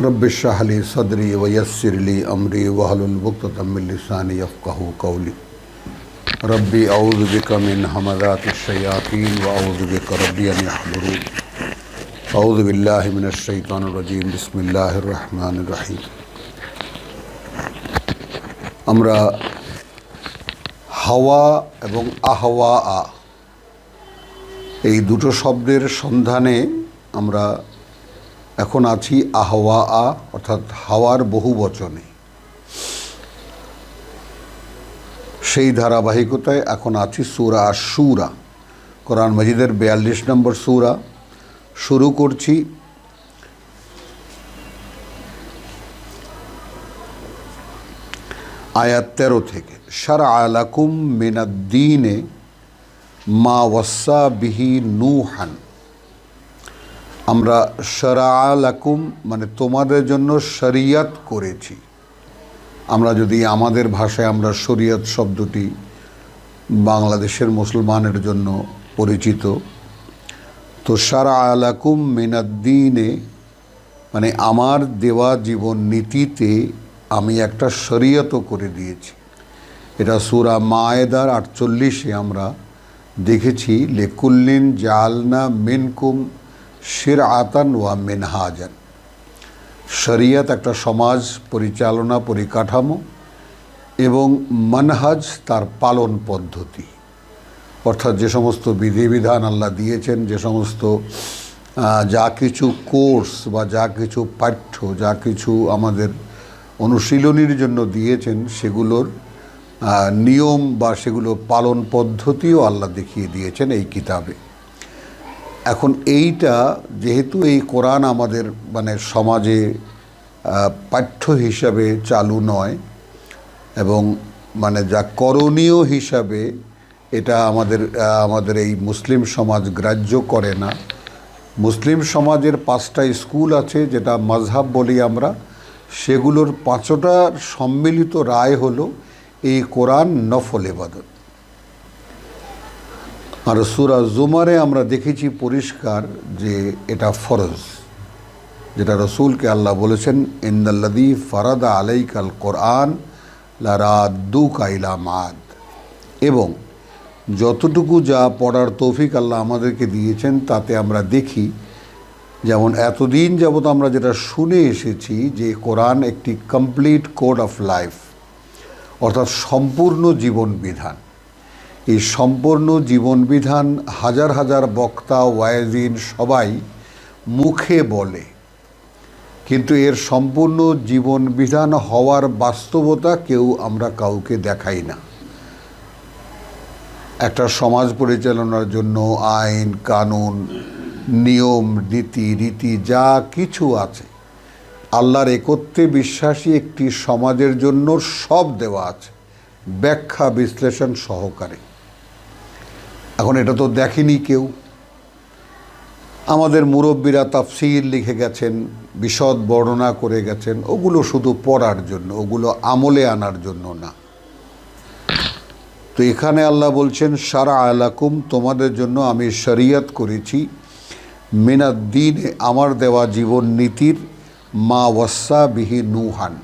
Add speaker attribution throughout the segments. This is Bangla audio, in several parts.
Speaker 1: رب اشرح لي صدري ويسر لي أمري واحلل عقدة من لساني يفقهوا قولي ربي أعوذ بك من همذات الشياطين وأعوذ بك ربي أن يحضرون أعوذ بالله من الشيطان الرجيم بسم الله الرحمن الرحيم আমরা হাওয়া এবং আহওয়া আ এই দুটো শব্দের সন্ধানে আমরা এখন আছি আহওয়া আ অর্থাৎ হাওয়ার বহু বচনে। সেই ধারাবাহিকতায় এখন আছি সুরা সুরা কোরআন মজিদের বিয়াল্লিশ নম্বর সুরা। শুরু করছি। আয়াত তেরো থেকে সারা আলাকুম মিনাদ্দিনে মা ওয়াসা বিহি নুহান। আমরা সারা আলাকুম মানে তোমাদের জন্য শরিয়ত করেছি। আমরা যদি আমাদের ভাষায় আমরা শরিয়ত শব্দটি বাংলাদেশের মুসলমানের জন্য পরিচিত, তো সারা আলাকুম মিনাদ্দিনে মানে আমার দেওয়া জীবন নীতিতে আমি একটা শরীয়ত করে দিয়েছি। এটা সুরা মায়েদার আটচল্লিশে আমরা দেখেছি, লেকুল্লিন জালনা মিনকুম শির আতান ওয়া মিনহাজান। শরিয়ত একটা সমাজ, পরিচালনা, পরিকাঠামো এবং মানহাজ তার পালন পদ্ধতি। অর্থাৎ যে সমস্ত বিধিবিধান আল্লাহ দিয়েছেন, যে সমস্ত যা কিছু কোর্স বা যা কিছু পাঠ্য, যা কিছু আমাদের অনুশীলনীর জন্য দিয়েছেন, সেগুলোর নিয়ম বা সেগুলো পালন পদ্ধতিও আল্লাহ দেখিয়ে দিয়েছেন এই কিতাবে। এখন এইটা যেহেতু এই কোরআন আমাদের মানে সমাজে পাঠ্য হিসাবে চালু নয়, এবং মানে যা করণীয় হিসাবে এটা আমাদের আমাদের এই মুসলিম সমাজ গ্রাহ্য করে না। মুসলিম সমাজের পাঁচটা স্কুল আছে, যেটা মজহাব বলি আমরা, সেগুলোর পাঁচটার সম্মিলিত রায় হলো এই কোরআন নফল এবাদত আর সুরা জুমারে আমরা দেখেছি পরিষ্কার যে এটা ফরজ, যেটা রসুলকে আল্লাহ বলেছেন ইন্দাল্লাদি ফারাদা আলাইকাল কোরআন মাদ এবং যতটুকু যা পড়ার তৌফিক আল্লাহ আমাদেরকে দিয়েছেন, তাতে আমরা দেখি যেমন এতদিন যাবৎ আমরা যেটা শুনে এসেছি যে কোরআন একটি কমপ্লিট কোড অফ লাইফ, অর্থাৎ সম্পূর্ণ জীবন বিধান। এই সম্পূর্ণ জীবনবিধান হাজার হাজার বক্তা ওয়াইজিন সবাই মুখে বলে। কিন্তু এর সম্পূর্ণ জীবন বিধান হওয়ার বাস্তবতা কেউ আমরা কাউকে দেখাই না। একটা সমাজ পরিচালনার জন্য আইন, কানুন, নিয়ম, নীতি, রীতি, যা কিছু আছে, আল্লাহর একত্রে বিশ্বাসী একটি সমাজের জন্য সব দেওয়া আছে। ব্যাখ্যা, বিশ্লেষণ সহকারে। এখন এটা তো দেখেনি কেউ। আমাদের মুরব্বীরা তাফসির লিখে গেছেন, বিশদ বর্ণনা করে গেছেন, ওগুলো শুধু পড়ার জন্য, ওগুলো আমলে আনার জন্য না। তো এখানে আল্লাহ বলছেন, সারা আলাকুম, তোমাদের জন্য আমি শরিয়ত করেছি মিনাদ্দিনে আমার দেওয়া জীবন নীতির, মা ওয়াসা বিহি নুহান।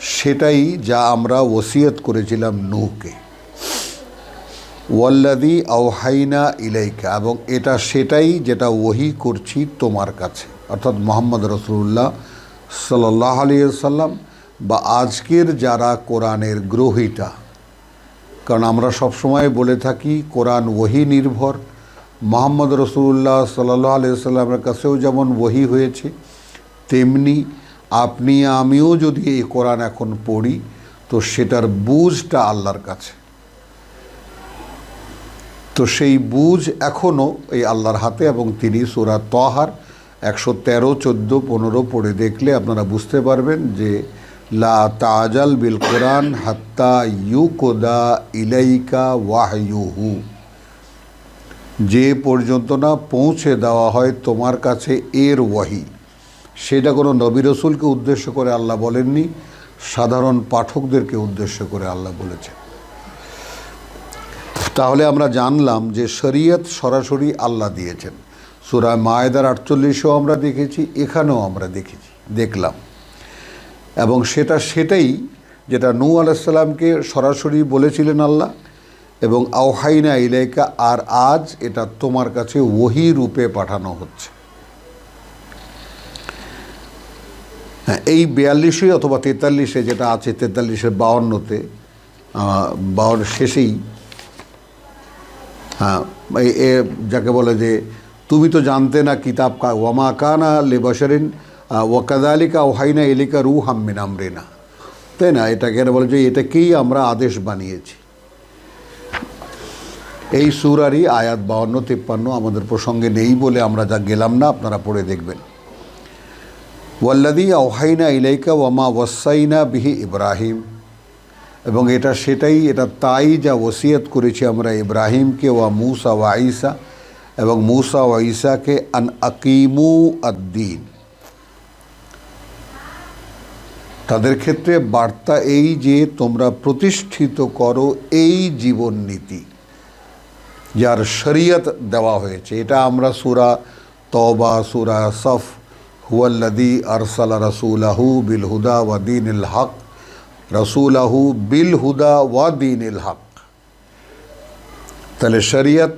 Speaker 1: সেটাই যা আমরা ওসিয়ত করেছিলাম নূহকে। ওয়াল্লাদি আওহাইনা ইলাইকা, এবং এটা সেটাই যেটা ওহি করছি তোমার কাছে। অর্থাৎ মোহাম্মদ রসুল্লাহ সাল্লাহ আলিয়াল্লাম বা আজকের যারা কোরআনের গ্রহিতা কারণ আমরা সবসময় বলে থাকি কোরআন ওহি নির্ভর। মোহাম্মদ রসুল্লাহ সাল্লাহ আলিয়াল্লামের কাছেও যেমন ওহি হয়েছে, তেমনি আপনি আমিও যদি এই কোরআন এখন পড়ি, তো সেটার বুঝটা আল্লাহর কাছে। তো সেই বুঝ এখনও এই আল্লাহর হাতে এবং তিনি সুরা তহার একশো তেরো, চোদ্দ, পনেরো পড়ে দেখলে আপনারা বুঝতে পারবেন যে, লা তাজাল বিল কোরআন হাত্তা ইউকোদা ইলাইকা ওয়াহয়ুহু। যে পর্যন্ত না পৌঁছে দেওয়া হয় তোমার কাছে এর ওয়াহি। সেটা কোনো নবী রসুলকে উদ্দেশ্য করে আল্লাহ বলেননি, সাধারণ পাঠকদেরকে উদ্দেশ্য করে আল্লাহ বলেছে তাহলে আমরা জানলাম যে শরীয়ত সরাসরি আল্লাহ দিয়েছেন। সুরা মায়েদার আটচল্লিশেও আমরা দেখেছি, এখানেও আমরা দেখেছি, দেখলাম। এবং সেটা সেটাই যেটা নূ আলাইসাল্লামকে সরাসরি বলেছিলেন আল্লাহ, এবং আওহাইনা ইলাইকা, আর আজ এটা তোমার কাছে ওহি রূপে পাঠানো হচ্ছে। হ্যাঁ এই বিয়াল্লিশে অথবা তেতাল্লিশে যেটা আছে, তেতাল্লিশের বাউন্নতে বাউন্ন শেষেই হ্যাঁ এ যাকে বলে যে, তুমি তো জানতে না কিতাব কা, ওয়ামা কানা লেবাসারিন ওয়াকাদালিকা ওহাইনা এলিকা রু হাম্মিন আমরিনা। তাই না? এটা কেন বলে যে, এটাকেই আমরা আদেশ বানিয়েছি। এই সুরারই আয়াত বাউন্ন, তিপ্পান্ন আমাদের প্রসঙ্গে নেই বলে আমরা যা গেলাম না, আপনারা পড়ে দেখবেন। ওয়াল্লাদি আওহাইনা ইলাইকা ওয়ামা ওয়াসাইনা বিহি ইব্রাহিম। এবং এটা সেটাই, এটা তাই যা ওসিয়ত করেছি আমরা ইব্রাহিমকে, ওয়া মুসা ওয়া ঈসা, এবং মুসা ওয়া ঈসাকে, আন আকিমু আদ্দিন। তাদের ক্ষেত্রে বার্তা এই যে তোমরা প্রতিষ্ঠিত করো এই জীবন নীতি, যার শরীয়ত দেওয়া হয়েছে। এটা আমরা সুরা তবা সুরা সফ হুয়াল্লাদি আরসালা রসুলাহু বিল হুদা ওয়া দিন ইল হক। রসুলাহু বিল হুদা ওয়া দিন ইল হক। তাহলে শরিয়ত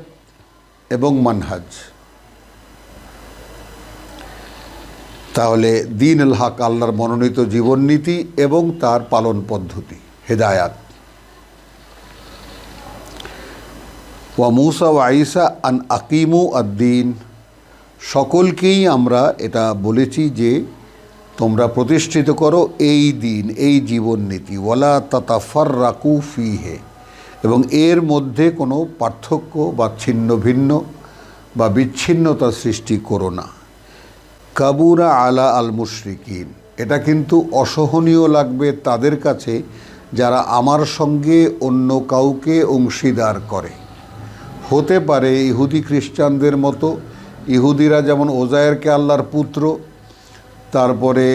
Speaker 1: এবং মানহাজ। তাহলে দিন আল হক আল্লাহর মনোনীত জীবননীতি এবং তার পালন পদ্ধতি, হেদায়াত। ওয়া মুসা ওয়া আইসা আন আকিমু আদ্দিন। সকলকেই আমরা এটা বলেছি যে তোমরা প্রতিষ্ঠিত করো এই দিন, এই জীবননীতি। ওয়ালা তাতাফার রাকু ফিহে। এবং এর মধ্যে কোনো পার্থক্য বা ছিন্ন ভিন্ন বা বিচ্ছিন্নতা সৃষ্টি করো না। কাবুরা আলা আল মুশরিকিন এটা কিন্তু অসহনীয় লাগবে তাদের কাছে যারা আমার সঙ্গে অন্য কাউকে অংশীদার করে। হতে পারে ইহুদি খ্রিস্টানদের মতো, ইহুদিরা যেমন ওজায়েরকে আল্লাহর পুত্র তারপরে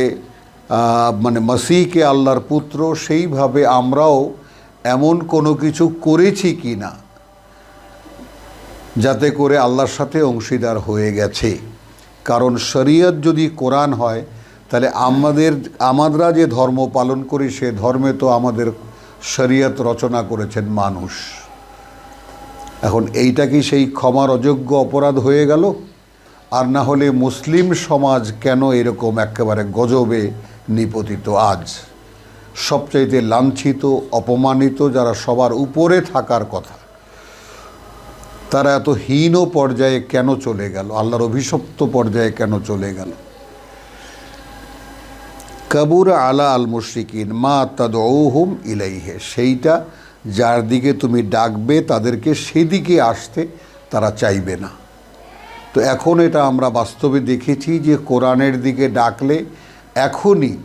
Speaker 1: মানে মাসিকে আল্লাহর পুত্র, সেইভাবে আমরাও এমন কোনো কিছু করেছি কি না? যাতে করে আল্লাহর সাথে অংশীদার হয়ে গেছে। কারণ শরীয়ত যদি কোরআন হয়, তাহলে আমাদের আমরা যে ধর্ম পালন করি, সে ধর্মে তো আমাদের শরীয়ত রচনা করেছেন মানুষ। এখন এইটা কি সেই ক্ষমার অযোগ্য অপরাধ হয়ে গেল? আর না হলে মুসলিম সমাজ কেন এরকম একেবারে গজবে নিপতিত আজ? সবচাইতে লাঞ্ছিত, অপমানিত যারা সবার উপরে থাকার কথা, তারা এত হীন পর্যায়ে কেন চলে গেল? আল্লাহর অভিশপ্ত পর্যায়ে কেন চলে গেল? কাবুর আলা আল মুশরিকিন মা তাদৌহুম ইলাইহে, সেইটা যার দিকে তুমি ডাকবে, তাদেরকে সেদিকে আসতে তারা চাইবে না। তো এখন এটা আমরা বাস্তবে দেখেছি যে কোরআনের দিকে ডাকলে এখনই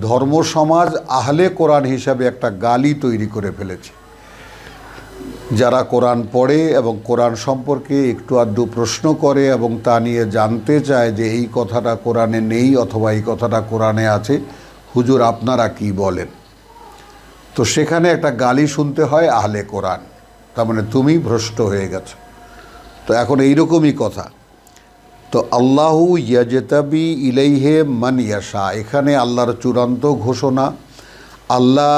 Speaker 1: ধর্ম সমাজ আহলে কোরআন হিসাবে একটা গালি তৈরি করে ফেলেছে। যারা কোরআন পড়ে এবং কোরআন সম্পর্কে একটু আধটু প্রশ্ন করে এবং তা নিয়ে জানতে চায় যে এই কথাটা কোরআনে নেই অথবা এই কথাটা কোরআনে আছে, হুজুর আপনারা কি বলেন? তো সেখানে একটা গালি শুনতে হয় আহলে কোরআন। তার মানে তুমি ভ্রষ্ট হয়ে গেছো। তো এখন এইরকমই কথা। তো আল্লাহু ইয়াজেতাবি ইলাইহে মান ইয়াশা, এখানে আল্লাহর চূড়ান্ত ঘোষণা, আল্লাহ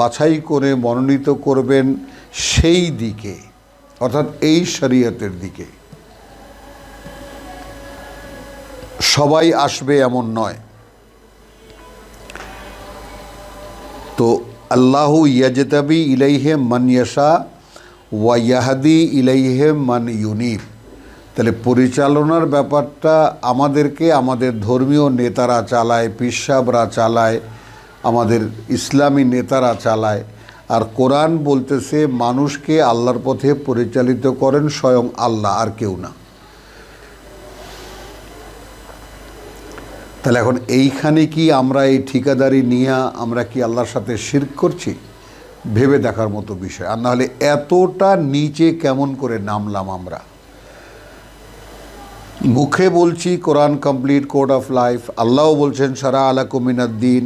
Speaker 1: বাছাই করে মনোনীত করবেন সেই দিকে, অর্থাৎ এই শরীয়তের দিকে। সবাই আসবে এমন নয়। তো আল্লাহু ইয়াজেতাবি ইলাইহে মান ইয়াশা, ওয়া ইয়াহাদি ইলাইহে মান ইউনিব। তাহলে পরিচালনার ব্যাপারটা আমাদেরকে, আমাদের ধর্মীয় নেতারা চালায় পিসাবরা চালায়, আমাদের ইসলামী নেতারা চালায়। আর কোরআন বলতেছে, মানুষকে আল্লাহর পথে পরিচালিত করেন স্বয়ং আল্লাহ, আর কেউ না। তাহলে এখন এইখানে কি আমরা এই ঠিকাদারি নিয়ে আমরা কি আল্লাহর সাথে শির করছি? ভেবে দেখার মতো বিষয়। আর নাহলে এতটা নিচে কেমন করে নামলাম আমরা? মুখে বলছি Quran complete, code of life, আল্লাহও বলছেন, সারা আলা কুমিনাদ্দিন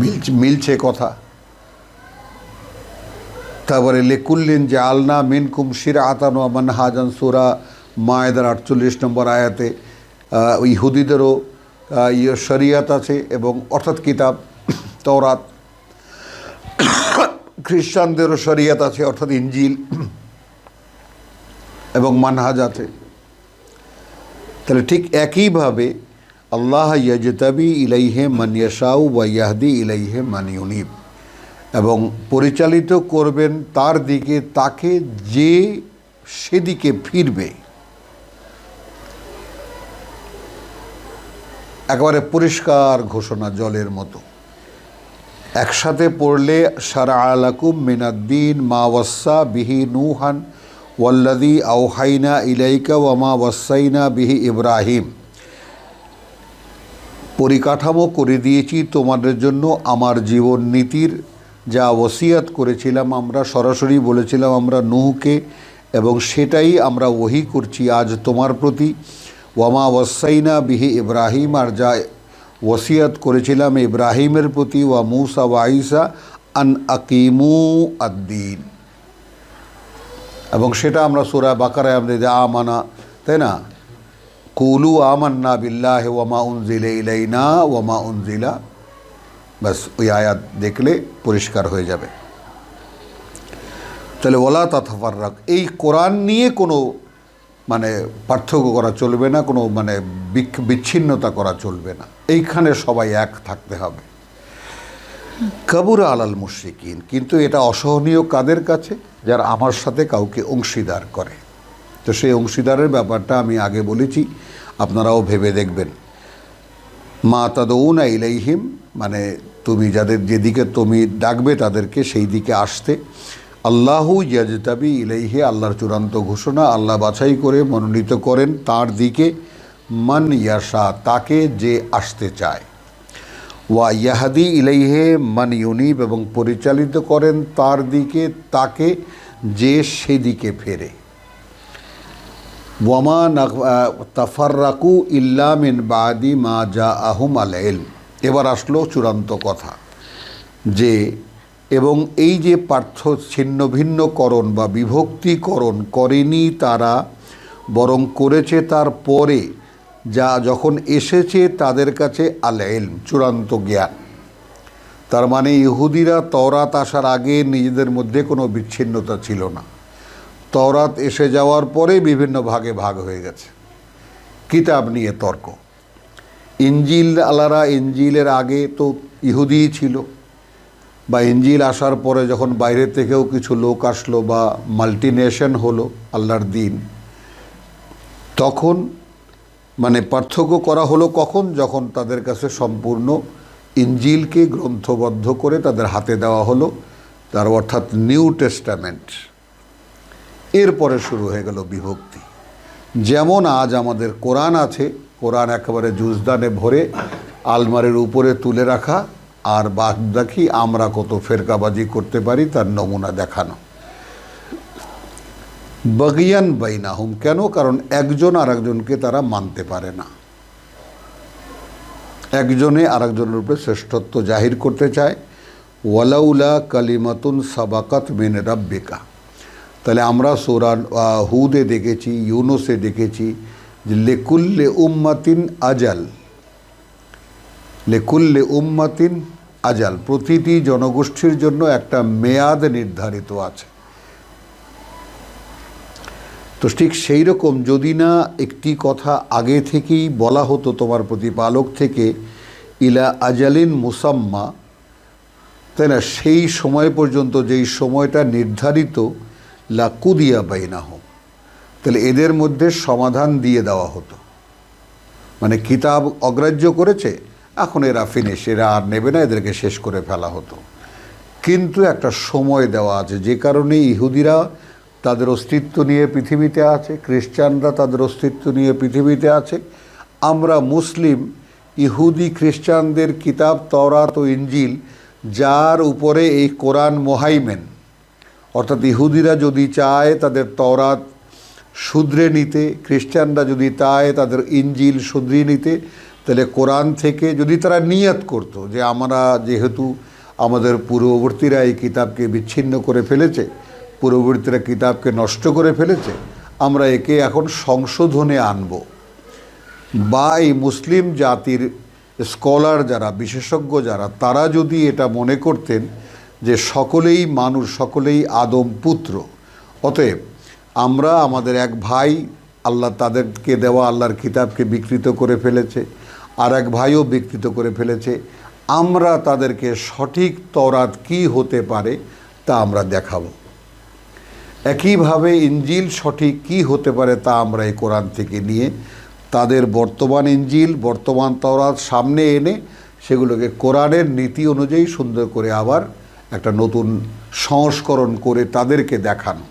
Speaker 1: মিলছে মিলছে কথা। তারপরে লেকুল্লিন যে আলনা মিনকুম শির আতানো আমান হাজান সুরা মায়েদার আটচল্লিশ নম্বর আয়াতে ইহুদিদেরও ইয়ে শরিয়াত আছে এবং অর্থাৎ কিতাব, তওরাত, খ্রিস্টানদেরও শরিয়াত আছে, অর্থাৎ ইঞ্জিল এবং মানহাজ আছে। তাহলে ঠিক একইভাবে আল্লাহ ইয়াজতাবি ইলাইহে মানিয়াশাউ বা ইয়াহদি ইলাইহে মানিউনিব এবং পরিচালিত করবেন তার দিকে, তাকে যে সেদিকে ফিরবে। একেবারে পরিষ্কার ঘোষণা জলের মতো। একসাথে পড়লে সারা আলাকুম মিনাদ্দিন মা ওয়াসা বিহি নুহান ওয়াল্লাদি আউহাইনা ইলাইকা ওয়ামা ওয়াসাইনা বিহি ইব্রাহিম। পরিকাঠামো করে দিয়েছি তোমাদের জন্য আমার জীবন নীতির। যা ওসিয়াত করেছিলাম আমরা, সরাসরি বলেছিলাম আমরা নুহকে, এবং সেটাই আমরা ওহি করছি আজ তোমার প্রতি। ওয়ামা ওয়াসাইনা বিহি ইব্রাহিম, আর যা ওসিয়াত করেছিলাম ইব্রাহিমের প্রতি। ওয়া মুসা ওয়াইসা আন আকিমু আদ্দিন। এবং সেটা আমরা সুরা বাকারায় আমাদের যে আমানা তাই না? কুলু আমান্না বিল্লাহ ওয়ামা উনজিলে ইলাইনা ওয়ামা উনজিলা ব্যাস, ওই আয়াত দেখলে পরিষ্কার হয়ে যাবে। তাহলে ওলা তাথাফার্রাক এই কোরআন নিয়ে কোনো মানে পার্থক্য করা চলবে না, কোনো মানে বিচ্ছিন্নতা করা চলবে না। এইখানে সবাই এক থাকতে হবে। কাবুরা আলাল মুশরিকিন, কিন্তু এটা অসহনীয় কাদের কাছে? যারা আমার সাথে কাউকে অংশীদার করে। তো সেই অংশীদারের ব্যাপারটা আমি আগে বলেছি, আপনারাও ভেবে দেখবেন। মা তাদৌনা ইলাইহিম মানে তুমি যাদের যেদিকে তুমি ডাকবে তাদেরকে সেই দিকে আসতে। আল্লাহু ইয়াজতাবি ইলাইহে, আল্লাহর চূড়ান্ত ঘোষণা, আল্লাহ বাছাই করে মনোনীত করেন তার দিকে। মান ইয়াশা, তাকে যে আসতে চায়। ওয়া ইয়াহাদি ইলাইহে মান ইউনিব এবং পরিচালিত করেন তার দিকে, তাকে যে সেদিকে ফেরে ওয়ামা তাফার্রাকু ইল্লামিন বাদি মা যা আহুম আল ইলম। এবার আসলো চূড়ান্ত কথা যে, এবং এই যে পার্থ ছিন্ন ভিন্নকরণ বা বিভক্তিকরণ করেনি তারা, বরং করেছে তার পরে যা যখন এসেছে তাদের কাছে আল ইলম চূড়ান্ত জ্ঞান। তার মানে ইহুদিরা তওরাত আসার আগে নিজেদের মধ্যে কোনো বিচ্ছিন্নতা ছিল না। তওরাত এসে যাওয়ার পরে বিভিন্ন ভাগে ভাগ হয়ে গেছে। কিতাব নিয়ে তর্ক। ইঞ্জিল আলারা ইঞ্জিলের আগে তো ইহুদিই ছিল। বা ইঞ্জিল আসার পরে যখন বাইরে থেকেও কিছু লোক আসলো বা মাল্টিনেশন হলো আল্লাহর দিন, তখন মানে পার্থক্য করা হলো কখন? যখন তাদের কাছে সম্পূর্ণ ইঞ্জিলকে গ্রন্থবদ্ধ করে তাদের হাতে দেওয়া হলো, তার অর্থাৎ নিউ টেস্টামেন্ট। এরপরে শুরু হয়ে গেল বিভক্তি। যেমন আজ আমাদের কোরআন আছে, কোরআন একেবারে জুজদানে ভরে, আলমারের উপরে তুলে রাখা, আর বাদ দেখি আমরা কত ফেরকাবাজি করতে পারি তার নমুনা দেখানো। বগিয়ান বাইনাহুম। কেন? কারণ একজন আরেকজনকে তারা মানতে পারে না। একজনে আরেকজনের উপরে শ্রেষ্ঠত্ব জাহির করতে চায়। ওয়ালাউলা কালিমাতুন সাবাকাত মিন রাব্বিকা। তাহলে আমরা সোরান হুদে দেখেছি, ইউনুসে দেখেছি যে লেকুল্লে উম্মাতিন আজাল। লেকুল্লে উম্মাতিন আজাল। প্রতিটি জনগোষ্ঠীর জন্য একটা মেয়াদ নির্ধারিত আছে। তো ঠিক সেই রকম যদি না একটি কথা আগে থেকেই বলা হতো তোমার প্রতিপালক থেকে, ইলা আজালিন মুসাম্মা, তাই না? সেই সময় পর্যন্ত যেই সময়টা নির্ধারিত লাকুদিয়া বাইনাহ তাহলে এদের মধ্যে সমাধান দিয়ে দেওয়া হতো। মানে কিতাব অগ্রাহ্য করেছে, এখন এরা ফিনিশ এরা আর নেবে না, এদেরকে শেষ করে ফেলা হতো। কিন্তু একটা সময় দেওয়া আছে, যে কারণে ইহুদিরা তাদের অস্তিত্ব নিয়ে পৃথিবীতে আছে, খ্রিস্টানরা তাদের অস্তিত্ব নিয়ে পৃথিবীতে আছে। আমরা মুসলিম, ইহুদি খ্রিস্টানদের কিতাব, তওরাত ও ইঞ্জিল যার উপরে এই কোরআন মোহাইমেন, অর্থাৎ ইহুদিরা যদি চায় তাদের তওরাত শুধরে নিতে, খ্রিস্টানরা যদি চায় তাদের ইঞ্জিল শুধরিয়ে নিতে, তাহলে কোরআন থেকে যদি তারা নিয়ত করতো যে আমরা যেহেতু আমাদের পূর্ববর্তীরা এই কিতাবকে বিচ্ছিন্ন করে ফেলেছে পূর্ববর্তীরা কিতাবকে নষ্ট করে ফেলেছে, আমরা একে এখন সংশোধনে আনব। বা এই মুসলিম জাতির স্কলার যারা, বিশেষজ্ঞ যারা, তারা যদি এটা মনে করতেন যে সকলেই মানুষ, সকলেই আদম পুত্র, অতএব আমরা আমাদের এক ভাই আল্লাহ তাদেরকে দেওয়া, আল্লাহর কিতাবকে বিকৃত করে ফেলেছে, আর এক ভাইও বিকৃত করে ফেলেছে, আমরা তাদেরকে সঠিক তরাত কি হতে পারে তা আমরা দেখাবো। একইভাবে ইঞ্জিল সঠিক কি হতে পারে তা আমরা এই কোরআন থেকে নিয়ে তাদের বর্তমান ইঞ্জিল, বর্তমান তরাত সামনে এনে সেগুলোকে কোরআনের নীতি অনুযায়ী সুন্দর করে আবার একটা নতুন সংস্করণ করে তাদেরকে দেখানো।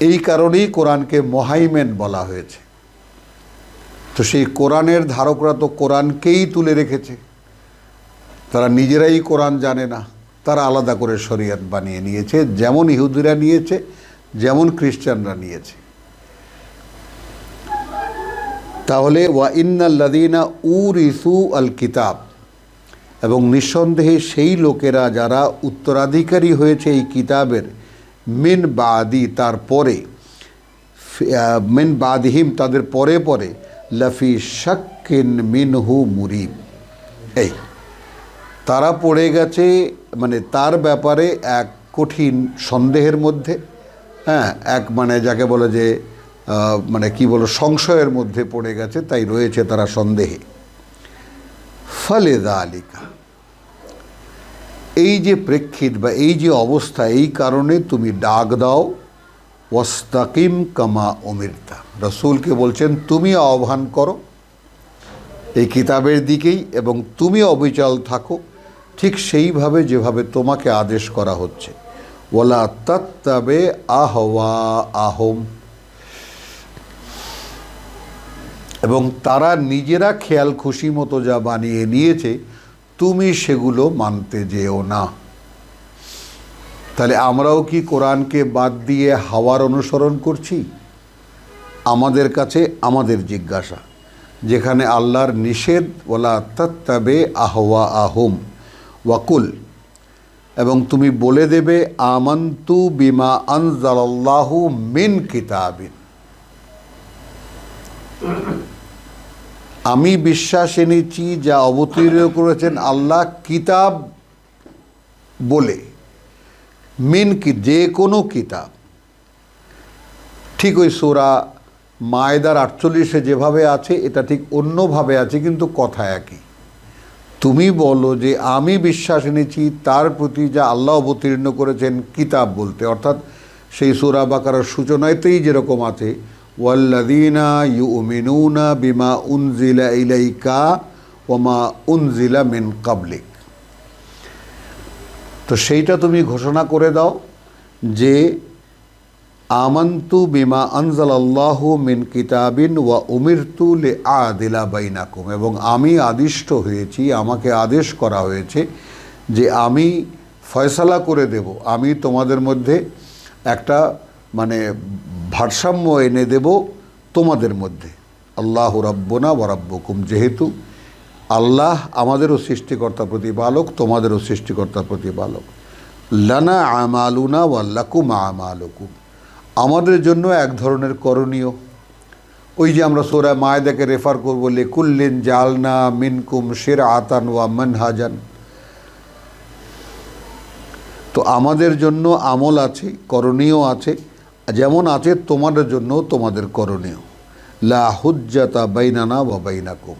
Speaker 1: এই কারণেই কোরআনকে মহাইমেন বলা হয়েছে। তো সেই কোরআনের ধারকরা তো কোরআনকেই তুলে রেখেছে। তারা নিজেরাই কোরআন জানে না। তারা আলাদা করে শরীয়ত বানিয়ে নিয়েছে, যেমন ইহুদিরা নিয়েছে, যেমন খ্রিস্টানরা নিয়েছে। তাহলে ওয়া ইন্নাল্লাদিনা উর ইসু আল কিতাব এবং নিঃসন্দেহে সেই লোকেরা যারা উত্তরাধিকারী হয়েছে এই কিতাবের, মিন বাদি তার পরে মিন বাদহিম তাদের পরে পরে, লাফি শাক্কিন মিনহু মুরিব। এই, তারা পড়ে গেছে মানে তার ব্যাপারে এক কঠিন সন্দেহের মধ্যে হ্যাঁ এক মানে যাকে বলে যে মানে কি বলো সংশয়ের মধ্যে পড়ে গেছে, তাই রয়েছে তারা সন্দেহে। ফলে আলিকা এই যে প্রেক্ষিত বা এই যে অবস্থা, এই কারণে তুমি ডাক দাও, ওয়াস্তাকিম কামা অমিরতা রসুলকে বলছেন, তুমি আহ্বান করো, এই কিতাবের দিকেই, এবং তুমি অবিচল থাকো। ঠিক সেইভাবে যেভাবে তোমাকে আদেশ করা হচ্ছে। ওলা তত্তাবে আহওয়া আহম। এবং তারা নিজেরা খেয়াল খুশি মতো যা বানিয়ে নিয়েছে, তুমি সেগুলো মানতে যেও না। তাহলে আমরাও কি কোরআনকে বাদ দিয়ে হাওয়ার অনুসরণ করছি? আমাদের কাছে আমাদের জিজ্ঞাসা। যেখানে আল্লাহর নিষেধ ওলা তত্তাবে আহওয়া আহম। ওয়াকুল, এবং তুমি বলে দেবে, আমন্তু বিমা আনজালাল্লাহু মিন কিতাবিন। আমি বিশ্বাস এনেছি, যা অবতীর্ণ করেছেন আল্লাহ কিতাব বলে, মিন কি, যে কোনো কিতাব। ঠিক ওই সোরা মায়দার আটচল্লিশে যেভাবে আছে, এটা ঠিক অন্যভাবে আছে, কিন্তু কথা একই। তুমি বলো যে আমি বিশ্বাস এনেছি, তার প্রতি যা আল্লাহ অবতীর্ণ করেছেন কিতাব বলতে। অর্থাৎ সেই সুরা বাকারার সূচনাতেই যেরকম আছে ওয়াল্লাদিনা ইউমিনুনা বিমা উনজিলা ইলাইকা ওমা উনজিলা মিন কাবলিক তো সেইটা তুমি ঘোষণা করে দাও যে আমন্তু বিমা আনজাল আল্লাহ মিন কিতাবিন ওয়া উমিরতু লে আদিলা বাইনাকুম। এবং আমি আদিষ্ট হয়েছি, আমাকে আদেশ করা হয়েছে যে আমি ফয়সালা করে দেব। আমি তোমাদের মধ্যে একটা মানে ভারসাম্য এনে দেব তোমাদের মধ্যে। আল্লাহ রাব্বনা ওয়া রাব্বুকুম। যেহেতু আল্লাহ আমাদেরও সৃষ্টিকর্তা প্রতিপালক, তোমাদেরও সৃষ্টিকর্তা প্রতিপালক। লানা আমালুনা ওয়াল্লাকুম আমালুকুম। আমাদের জন্য এক ধরনের করণীয়। ওই যে আমরা সোরা মায়দাকে রেফার করব, লেকুল্লিন জালনা মিনকুম শের আতান ওয়া মানহাজান। তো আমাদের জন্য আমল আছে, করণীয় আছে, যেমন আছে তোমাদের জন্য তোমাদের করণীয়। লা হুজ্জাতা বাইনানা বা বাইনাকুম।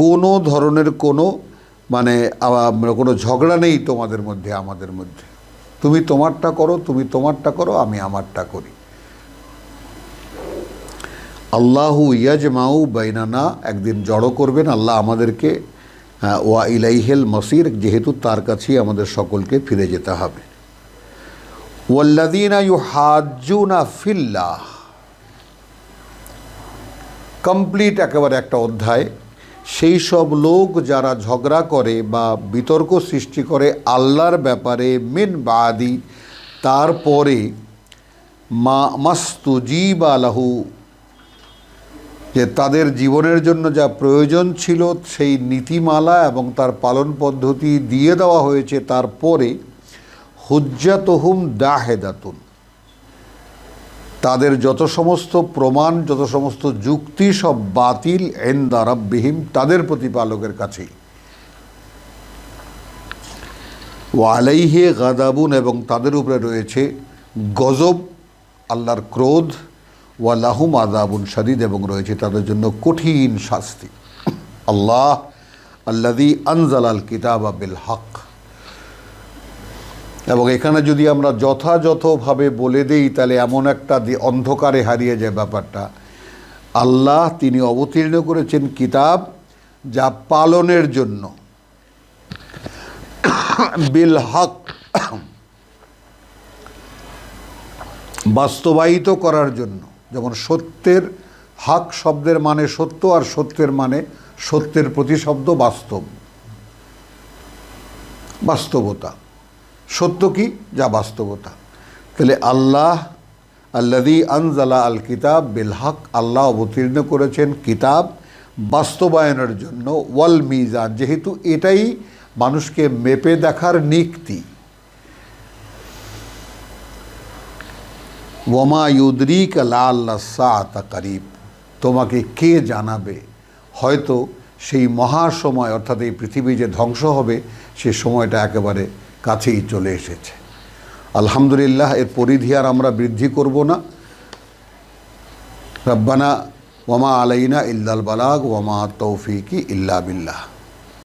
Speaker 1: কোনো ধরনের কোনো মানে কোনো ঝগড়া নেই তোমাদের মধ্যে, আমাদের মধ্যে। তুমি তোমারটা করো, তুমি তোমারটা করো, আমি আমারটা করি। আল্লাহু ইয়াজমাউ বাইনানা, একদিন জড়ো করবেন আল্লাহ আমাদেরকে ওয়া ইলাইহেল মসির, যেহেতু তার কাছেই আমাদের সকলকে ফিরে যেতে হবে। ওয়াল্লাদিনা ইউ হাজুনা ফিল্লাহ। কমপ্লিট একেবারে একটা অধ্যায়। সেই সব লোক যারা ঝগড়া করে বা বিতর্ক সৃষ্টি করে আল্লাহর ব্যাপারে, মিন বাদি, তারপরে মা মাস্তু মাস্তুজিব আলাহু যে তাদের জীবনের জন্য যা প্রয়োজন ছিল সেই নীতিমালা এবং তার পালন পদ্ধতি দিয়ে দেওয়া হয়েছে তারপরে হুজ্জাতহুম দাহেদাতুন। তাদের যত সমস্ত প্রমাণ, যত সমস্ত যুক্তি সব বাতিল এন দারাববিহীম তাদের প্রতিপালকের কাছেই। ও আলাইহে গাদাবুন এবং তাদের উপরে রয়েছে গজব, আল্লাহর ক্রোধ ওয়া লাহুম আদাবুন এবং রয়েছে তাদের জন্য কঠিন শাস্তি। আল্লাহ আল্লাদি আনজালাল কিতাব বিল হক। এবং এখানে যদি আমরা যথাযথভাবে বলে দেই, তাহলে এমন একটা অন্ধকারে হারিয়ে যায় ব্যাপারটা। আল্লাহ তিনি অবতীর্ণ করেছেন কিতাব যা পালনের জন্য। বিল হক বাস্তবায়িত করার জন্য। যেমন সত্যের হাক শব্দের মানে সত্য আর সত্যের মানে সত্যের প্রতিশব্দ বাস্তব। বাস্তবতা। সত্য কি? যা বাস্তবতা। তাহলে আল্লাহ আল্লাদি আনজালা আল কিতাব বিল হক, আল্লাহ অবতীর্ণ করেছেন কিতাব বাস্তবায়নের জন্য, ওয়াল মিজান, যেহেতু এটাই মানুষকে মেপে দেখার নিক্তি ওমা ইউদ্রিক আল্লাহ সাতা করিব। তোমাকে কে জানাবে? হয়তো সেই মহাসময়, অর্থাৎ এই পৃথিবী যে ধ্বংস হবে, সে সময়টা একেবারে কাছেই চলে এসেছে। আলহামদুলিল্লাহ, এর পরিধি আর আমরা বৃদ্ধি করব না। রব্বানা ওমা আলাইনা ইল্লাল বালাগ, ওমা তৌফিকি ইল্লা বিল্লাহ।